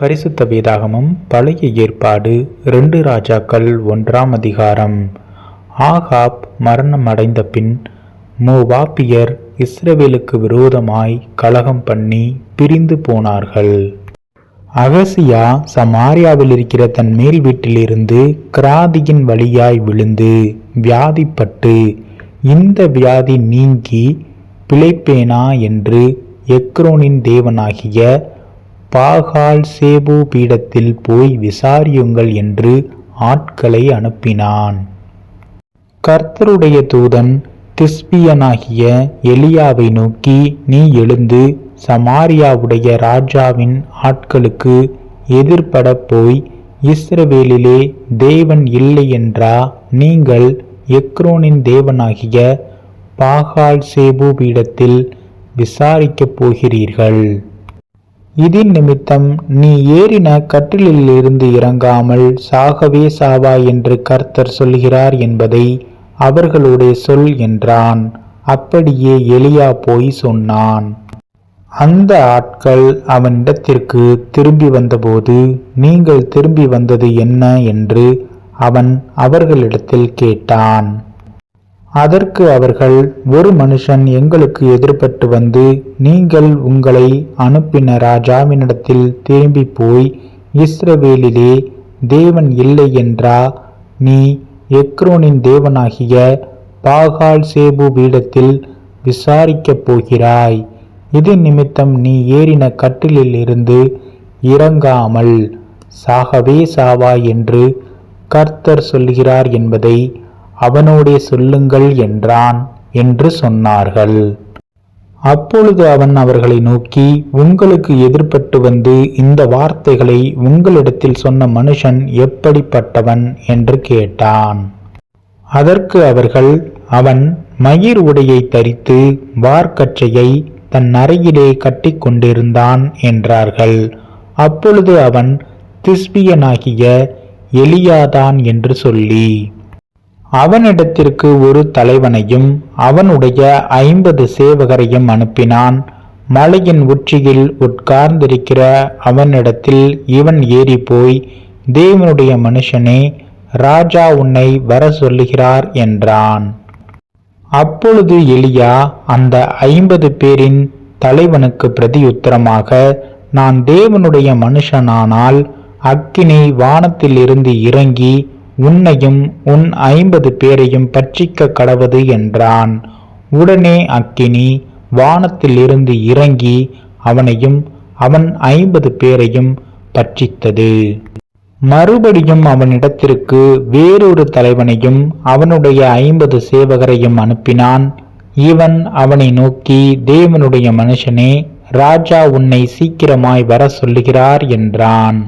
பரிசுத்த வேதாகமம் பழைய ஏற்பாடு ரெண்டு ராஜாக்கள் ஒன்றாம் அதிகாரம். ஆகாப் மரணம் அடைந்த பின் மோவாப்பியர் இஸ்ரவேலுக்கு விரோதமாய் கலகம் பண்ணி பிரிந்து போனார்கள். அகசியா சமாரியாவில் இருக்கிற தன் மேல் வீட்டிலிருந்து கிராதியின் வழியாய் விழுந்து வியாதிப்பட்டு இந்த வியாதி நீங்கி பிழைப்பேனா என்று எக்ரோனின் தேவனாகிய பாகால் சேபு பீடத்தில் போய் விசாரியுங்கள் என்று ஆட்களை அனுப்பினான். கர்த்தருடைய தூதன் திஸ்பியனாகிய எலியாவை நோக்கி நீ எழுந்து சமாரியாவுடைய ராஜாவின் ஆட்களுக்கு எதிர்பட போய் இஸ்ரவேலிலே தேவன் இல்லை என்றா? நீங்கள் எக்ரோனின் தேவனாகிய பாகால் சேபு பீடத்தில் விசாரிக்கப் போகிறீர்கள். இதின் நிமித்தம் நீ ஏறின கட்டிலிலிருந்து இறங்காமல் சாகவே சாவா என்று கர்த்தர் சொல்கிறார் என்பதை அவர்களுடைய சொல் என்றான். அப்படியே எலியா போய் சொன்னான். அந்த ஆட்கள் அவனிடத்திற்கு திரும்பி வந்தபோது நீங்கள் திரும்பி வந்தது என்ன? என்று அவன் அவர்களிடத்தில் கேட்டான். அதற்கு அவர்கள் ஒரு மனுஷன் எங்களுக்கு எதிர்பட்டு வந்து நீங்கள் உங்களை அனுப்பின ராஜாவினிடத்தில் திரும்பி போய் இஸ்ரவேலிலே தேவன் இல்லை என்றா? நீ எக்ரோனின் தேவனாகிய பாகால் சேபு பீடத்தில் விசாரிக்கப் போகிறாய். இது நிமித்தம் நீ ஏறின கட்டிலில் இருந்து இறங்காமல் சாகவே சாவா என்று கர்த்தர் சொல்கிறார் என்பதை அவனோடே சொல்லுங்கள் என்றான் என்று சொன்னார்கள். அப்பொழுது அவன் அவர்களை நோக்கி உங்களுக்கு எதிர்பட்டு வந்து இந்த வார்த்தைகளை உங்களிடத்தில் சொன்ன மனுஷன் எப்படிப்பட்டவன் என்று கேட்டான். அதற்கு அவர்கள் அவன் மயிர் உடையை தரித்து வார்க்கச்சையை தன் அறையிலே கட்டி கொண்டிருந்தான் என்றார்கள். அப்பொழுது அவன் திஸ்பியனாகிய எலியாதான் என்று சொல்லி அவனிடத்திற்கு ஒரு தலைவனையும் அவனுடைய ஐம்பது சேவகரையும் அனுப்பினான். மலையின் உச்சியில் உட்கார்ந்திருக்கிற அவனிடத்தில் இவன் ஏறி போய் தேவனுடைய மனுஷனே ராஜா உன்னை வர சொல்லுகிறார் என்றான். அப்பொழுது எலியா அந்த ஐம்பது பேரின் தலைவனுக்கு பிரதியுத்தரமாக நான் தேவனுடைய மனுஷனானால் அக்கினி வானத்திலிருந்து இறங்கி உன்னையும் உன் ஐம்பது பேரையும் பட்சிக்க கடவது என்றான். உடனே அக்கினி வானத்திலிருந்து இறங்கி அவனையும் அவன் ஐம்பது பேரையும் பட்சித்தது மறுபடியும் அவனிடத்திற்கு வேறொரு தலைவனையும் அவனுடைய ஐம்பது சேவகரையும் அனுப்பினான். இவன் அவனை நோக்கி தேவனுடைய மனுஷனே ராஜா உன்னை சீக்கிரமாய் வர சொல்லுகிறார் என்றான்.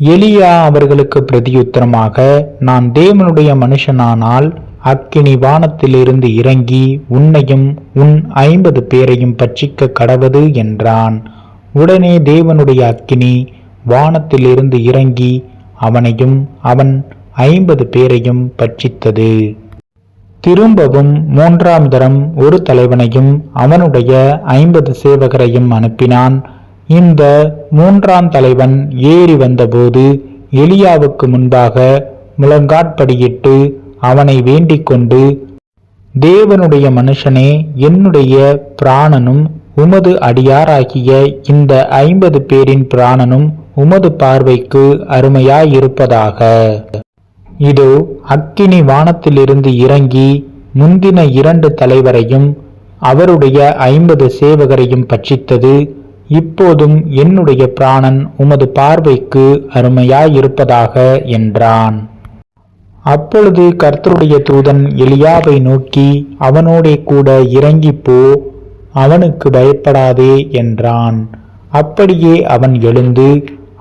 எலியா அவர்களுக்கு பிரதியுத்தரமாக நான் தேவனுடைய மனுஷனானால் அக்கினி வானத்திலிருந்து இறங்கி உன்னையும் உன் ஐம்பது பேரையும் பட்சிக்க கடவது என்றான். உடனே தேவனுடைய அக்கினி வானத்திலிருந்து இறங்கி அவனையும் அவன் ஐம்பது பேரையும் பட்சித்தது. திரும்பவும் மூன்றாம் தரம் ஒரு தலைவனையும் அவனுடைய ஐம்பது சேவகரையும் அனுப்பினான். இந்த மூன்றாம் தலைவன் ஏறி வந்தபோது எலியாவுக்கு முன்பாக முழங்காட்படியிட்டு அவனை வேண்டிக் கொண்டு தேவனுடைய மனுஷனே என்னுடைய பிராணனும் உமது அடியாராகிய இந்த ஐம்பது பேரின் பிராணனும் உமது பார்வைக்கு அருமையாயிருப்பதாக. இதோ அக்கினி வானத்திலிருந்து இறங்கி முந்தின இரண்டு தலைவரையும் அவருடைய ஐம்பது சேவகரையும் பட்சித்தது. இப்போதும் என்னுடைய பிராணன் உமது பார்வைக்கு அருமையாயிருப்பதாக என்றான். அப்பொழுது கர்த்தருடைய தூதன் எலியாவை நோக்கி அவனோடே கூட இறங்கி போ அவனுக்கு பயப்படாதே என்றான். அப்படியே அவன் எழுந்து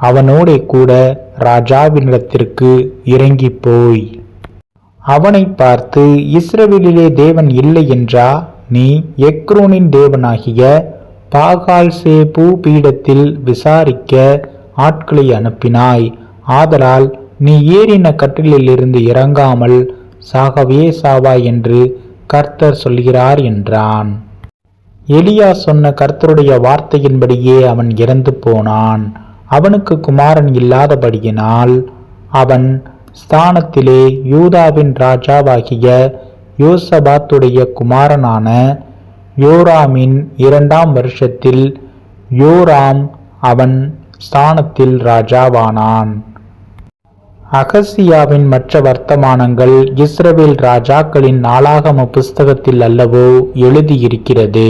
அவனோடே கூட ராஜாவினிடத்திற்கு இறங்கி போய் அவனை பார்த்து இஸ்ரவேலிலே தேவன் இல்லை என்றா? நீ எக்ரோனின் தேவனாகிய பாகால்சேபு பீடத்தில் விசாரிக்க ஆட்களை அனுப்பினாய். ஆதலால் நீ ஏறின கட்டிலிலிருந்து இறங்காமல் சாகவே சாவா என்று கர்த்தர் சொல்கிறார் என்றான். எலியா சொன்ன கர்த்தருடைய வார்த்தையின்படியே அவன் இறந்து போனான். அவனுக்கு குமாரன் இல்லாதபடியினால் அவன் ஸ்தானத்திலே யூதாவின் ராஜாவாகிய யோசபாத்துடைய குமாரனான யோராமின் இரண்டாம் வருஷத்தில் யோராம் அவன் ஸ்தானத்தில் ராஜாவானான். அகசியாவின் மற்ற வர்த்தமானங்கள் இஸ்ரவேல் ராஜாக்களின் நாளாகம புஸ்தகத்தில் அல்லவோ எழுதியிருக்கிறது.